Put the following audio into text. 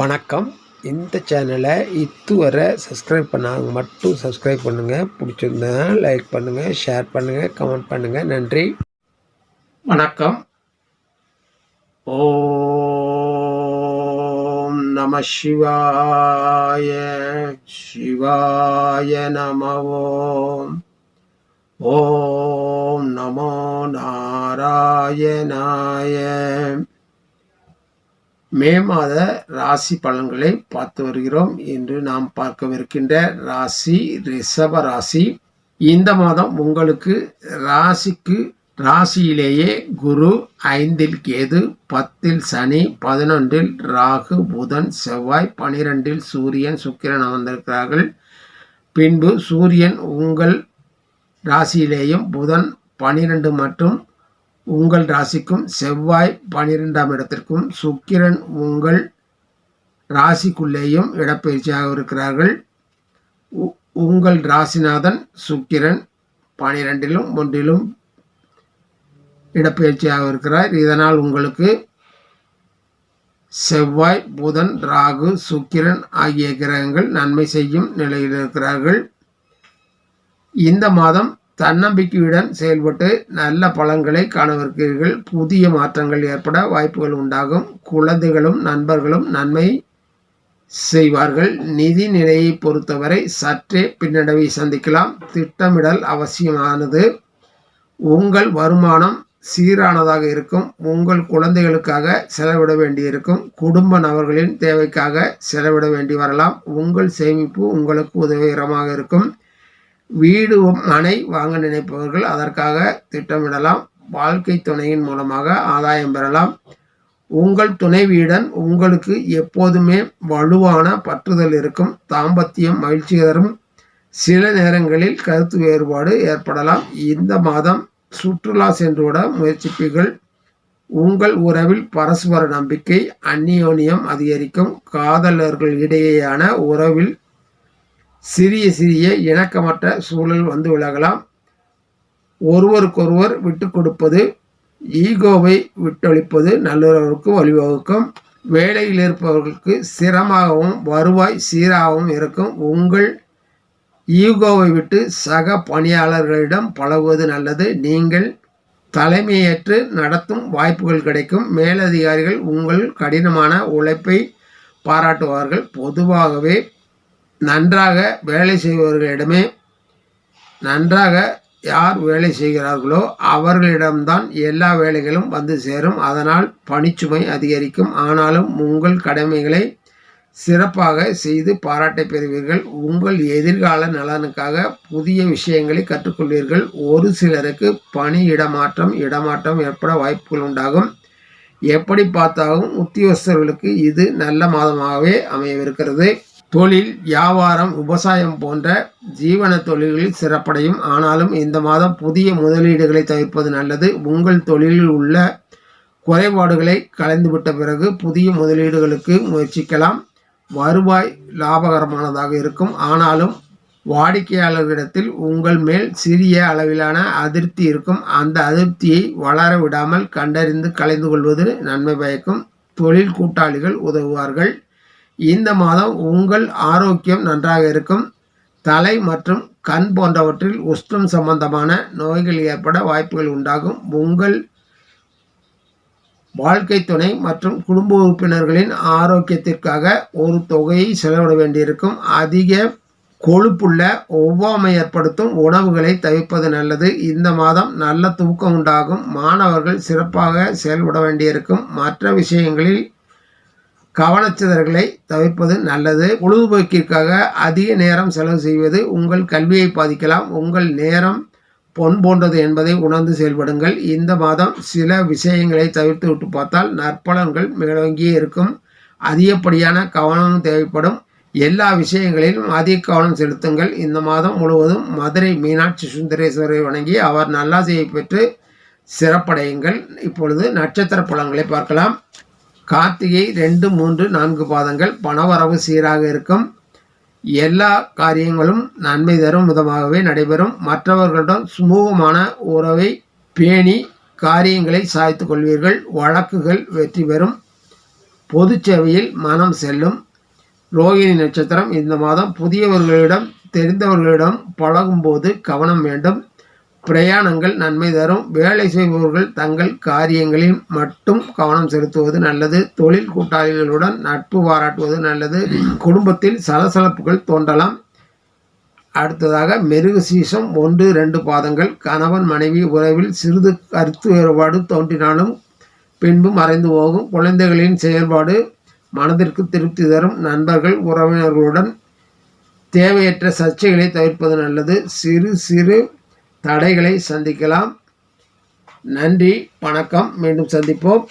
வணக்கம். இந்த சேனலை இதுவரை சப்ஸ்கிரைப் பண்ணாங்க மட்டும் சப்ஸ்கிரைப் பண்ணுங்கள் பிடிச்சிருந்தா லைக் பண்ணுங்கள் ஷேர் பண்ணுங்கள் கமெண்ட் பண்ணுங்கள் நன்றி. வணக்கம். ஓம் நம சிவாய சிவாய நம ஓம் ஓம் நமோ நாராயணாய. மே மாத ராசி பலன்களை பார்த்து வருகிறோம் இன்று நாம் பார்க்கவிருக்கின்ற ராசி ரிஷப ராசி. இந்த மாதம் உங்களுக்கு ராசிக்கு ராசியிலேயே குரு ஐந்தில் கேது பத்தில் சனி பதினொன்றில் ராகு புதன் செவ்வாய் பனிரெண்டில் சூரியன் சுக்கிரன் அமர்ந்திருக்கிறார்கள். பின்பு சூரியன் உங்கள் ராசியிலேயும் புதன் பனிரெண்டு மற்றும் உங்கள் ராசிக்கும் செவ்வாய் பனிரெண்டாம் இடத்திற்கும் சுக்கிரன் உங்கள் ராசிக்குள்ளேயும் இடப்பெயர்ச்சியாக இருக்கிறார்கள். உ- உங்கள் ராசிநாதன் சுக்கிரன் பனிரெண்டிலும் ஒன்றிலும் இடப்பெயர்ச்சியாக இருக்கிறார். இதனால் உங்களுக்கு செவ்வாய் புதன் ராகு சுக்கிரன் ஆகிய கிரகங்கள் நன்மை செய்யும் நிலையில் இருக்கிறார்கள். இந்த மாதம் தன்னம்பிக்கையுடன் செயல்பட்டு நல்ல பலன்களை காணவிருக்கிறீர்கள். புதிய மாற்றங்கள் ஏற்பட வாய்ப்புகள் உண்டாகும். குழந்தைகளும் நண்பர்களும் நன்மை செய்வார்கள். நிதி நிலையை பொறுத்தவரை சற்றே பின்னடைவை சந்திக்கலாம். திட்டமிடல் அவசியமானது. உங்கள் வருமானம் சீரானதாக இருக்கும். உங்கள் குழந்தைகளுக்காக செலவிட வேண்டியிருக்கும். குடும்ப நபர்களின் தேவைக்காக செலவிட வேண்டி வரலாம். உங்கள் சேமிப்பு உங்களுக்கு உதவிகரமாக இருக்கும். வீடு மனை வாங்க நினைப்பவர்கள் அதற்காக திட்டமிடலாம். வாழ்க்கை துணையின் மூலமாக ஆதாயம் பெறலாம். உங்கள் துணைவியுடன் உங்களுக்கு எப்போதுமே வலுவான பற்றுதல் இருக்கும். தாம்பத்தியம் மகிழ்ச்சி தரும். சில நேரங்களில் கருத்து வேறுபாடு ஏற்படலாம். இந்த மாதம் சுற்றுலா சென்றுவிட முயற்சிப்பீர்கள். உங்கள் உறவில் பரஸ்பர நம்பிக்கை அந்நியோனியம் அதிகரிக்கும். காதலர்கள் இடையேயான உறவில் சிறிய சிறிய இணக்கமற்ற சூழல் வந்து விலகலாம். ஒருவருக்கொருவர் விட்டு கொடுப்பது ஈகோவை விட்டொழிப்பது நல்லுறவுக்கு வழிவகுக்கும். வேலையில் இருப்பவர்களுக்கு சிரமமாகவும் வருவாய் சீராகவும் இருக்கும். உங்கள் ஈகோவை விட்டு சக பணியாளர்களிடம் பழகுவது நல்லது. நீங்கள் தலைமையேற்று நடத்தும் வாய்ப்புகள் கிடைக்கும். மேலதிகாரிகள் உங்கள் கடினமான உழைப்பை பாராட்டுவார்கள். பொதுவாகவே நன்றாக வேலை செய்பவர்களிடமே நன்றாக யார் வேலை செய்கிறார்களோ அவர்களிடம்தான் எல்லா வேலைகளும் வந்து சேரும். அதனால் பணிச்சுமை அதிகரிக்கும். ஆனாலும் உங்கள் கடமைகளை சிறப்பாக செய்து பாராட்டை பெறுவீர்கள். உங்கள் எதிர்கால நலனுக்காக புதிய விஷயங்களை கற்றுக்கொள்வீர்கள். ஒரு சிலருக்கு பணி இடமாற்றம் இடமாற்றம் ஏற்பட வாய்ப்புகள் உண்டாகும். எப்படி பார்த்தாலும் உத்தியோகஸ்தர்களுக்கு இது நல்ல மாதமாகவே அமையவிருக்கிறது. தொழில் வியாபாரம் விவசாயம் போன்ற ஜீவன தொழில்களில் சிறப்படையும். ஆனாலும் இந்த மாதம் புதிய முதலீடுகளை தவிர்ப்பது நல்லது. உங்கள் தொழிலில் உள்ள குறைபாடுகளை கலைந்துவிட்ட பிறகு புதிய முதலீடுகளுக்கு முயற்சிக்கலாம். வருவாய் லாபகரமானதாக இருக்கும். ஆனாலும் வாடிக்கையாளர்களிடத்தில் உங்கள் மேல் சிறிய அளவிலான அதிருப்தி இருக்கும். அந்த அதிருப்தியை வளர விடாமல் கண்டறிந்து கலைந்து கொள்வது நன்மை பயக்கும். தொழில் கூட்டாளிகள் உதவுவார்கள். இந்த மாதம் உங்கள் ஆரோக்கியம் நன்றாக இருக்கும். தலை மற்றும் கண் போன்றவற்றில் உஷ்ணம் சம்பந்தமான நோய்கள் ஏற்பட வாய்ப்புகள் உண்டாகும். உங்கள் வாழ்க்கை துணை மற்றும் குடும்ப உறுப்பினர்களின் ஆரோக்கியத்திற்காக ஒரு தொகையை செலவிட வேண்டியிருக்கும். அதிக கொழுப்புள்ள ஒவ்வாமை ஏற்படுத்தும் உணவுகளை தவிர்ப்பது நல்லது. இந்த மாதம் நல்ல தூக்கம் உண்டாகும். மாணவர்கள் சிறப்பாக செயல்பட வேண்டியிருக்கும். மற்ற விஷயங்களில் கவனச்சிதறல்களை தவிர்ப்பது நல்லது. பொழுதுபோக்கிற்காக அதிக நேரம் செலவு செய்வது உங்கள் கல்வியை பாதிக்கலாம். உங்கள் நேரம் பொன் போன்றது என்பதை உணர்ந்து செயல்படுங்கள். இந்த மாதம் சில விஷயங்களை தவிர்த்து விட்டு பார்த்தால் நற்பலன்கள் மேலோங்கியே இருக்கும். அதிகப்படியான கவனம் தேவைப்படும். எல்லா விஷயங்களிலும் அதிக கவனம் செலுத்துங்கள். இந்த மாதம் முழுவதும் மதுரை மீனாட்சி சுந்தரேஸ்வரை வணங்கி அவர் நல்லாசையை பெற்று சிறப்படையுங்கள். இப்பொழுது நட்சத்திர பலன்களை பார்க்கலாம். கார்த்திகை ரெண்டு மூன்று நான்கு பாதங்கள் பணவரவு சீராக இருக்கும். எல்லா காரியங்களும் நன்மை தரும் விதமாகவே நடைபெறும். மற்றவர்களிடம் சுமூகமான உறவை பேணி காரியங்களை சாய்த்து கொள்வீர்கள். வழக்குகள் வெற்றி பெறும். பொது சேவையில் மனம் செல்லும். ரோகிணி நட்சத்திரம் இந்த மாதம் புதியவர்களிடம் தெரிந்தவர்களிடம் பழகும்போது கவனம் வேண்டும். பிரயாணங்கள் நன்மை தரும். வேலை செய்பவர்கள் தங்கள் காரியங்களில் மட்டும் கவனம் செலுத்துவது நல்லது. தொழில் கூட்டாளிகளுடன் நட்பு பாராட்டுவது நல்லது. குடும்பத்தில் சலசலப்புகள் தோன்றலாம். அடுத்ததாக மெருகு சீசம் ஒன்று ரெண்டு பாதங்கள். கணவன் மனைவி உறவில் சிறிது கருத்து வேறுபாடு தோன்றினாலும் பின்பு மறைந்து போகும். குழந்தைகளின் செயல்பாடு மனதிற்கு திருப்தி தரும். நண்பர்கள் உறவினர்களுடன் தேவையற்ற சர்ச்சைகளை தவிர்ப்பது நல்லது. சிறு சிறு தடைகளை சந்திக்கலாம். நன்றி வணக்கம். மீண்டும் சந்திப்போம்.